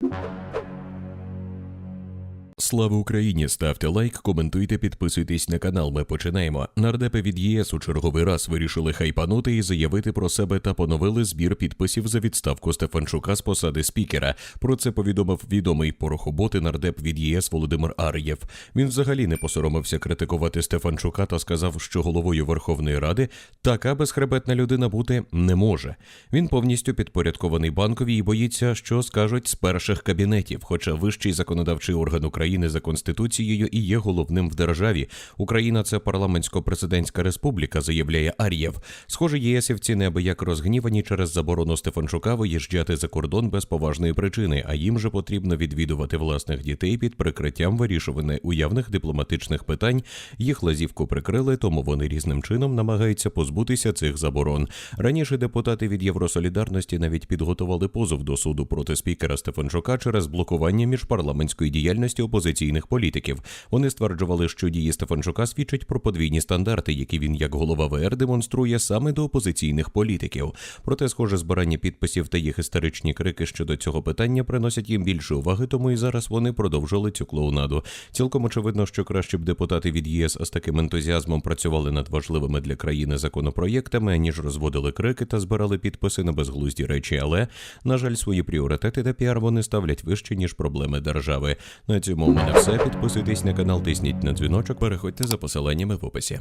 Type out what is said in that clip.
you Слава Україні! Ставте лайк, коментуйте, підписуйтесь на канал. Ми починаємо. Нардепи від ЄС у черговий раз вирішили хайпанути і заявити про себе та поновили збір підписів за відставку Стефанчука з посади спікера. Про це повідомив відомий порохоботи нардеп від ЄС Володимир Ар'єв. Він взагалі не посоромився критикувати Стефанчука та сказав, що головою Верховної Ради така безхребетна людина бути не може. Він повністю підпорядкований банковій і боїться, що скажуть з перших кабінетів, хоча вищий законодавчий орган України за конституцією і є головним в державі. Україна це парламентсько-президентська республіка, заявляє Ар'єв. Схоже, єсівці неабияк розгнівані через заборону Стефанчука виїжджати за кордон без поважної причини, а їм же потрібно відвідувати власних дітей під прикриттям вирішування уявних дипломатичних питань. Їх лазівку прикрили, тому вони різним чином намагаються позбутися цих заборон. Раніше депутати від Євросолідарності навіть підготували позов до суду проти спікера Стефанчука через блокування міжпарламентської діяльності опозиційних політиків. Вони стверджували, що дії Стефанчука свідчать про подвійні стандарти, які він як голова ВР демонструє саме до опозиційних політиків. Проте, схоже, збирання підписів та їх історичні крики щодо цього питання приносять їм більше уваги, тому і зараз вони продовжили цю клоунаду. Цілком очевидно, що краще б депутати від ЄС з таким ентузіазмом працювали над важливими для країни законопроєктами, ніж розводили крики та збирали підписи на безглузді речі. Але на жаль, свої пріоритети та піар вони ставлять вище ніж проблеми держави. На цьому у мене все. Підписуйтесь на канал, тисніть на дзвіночок, переходьте за посиланнями в описі.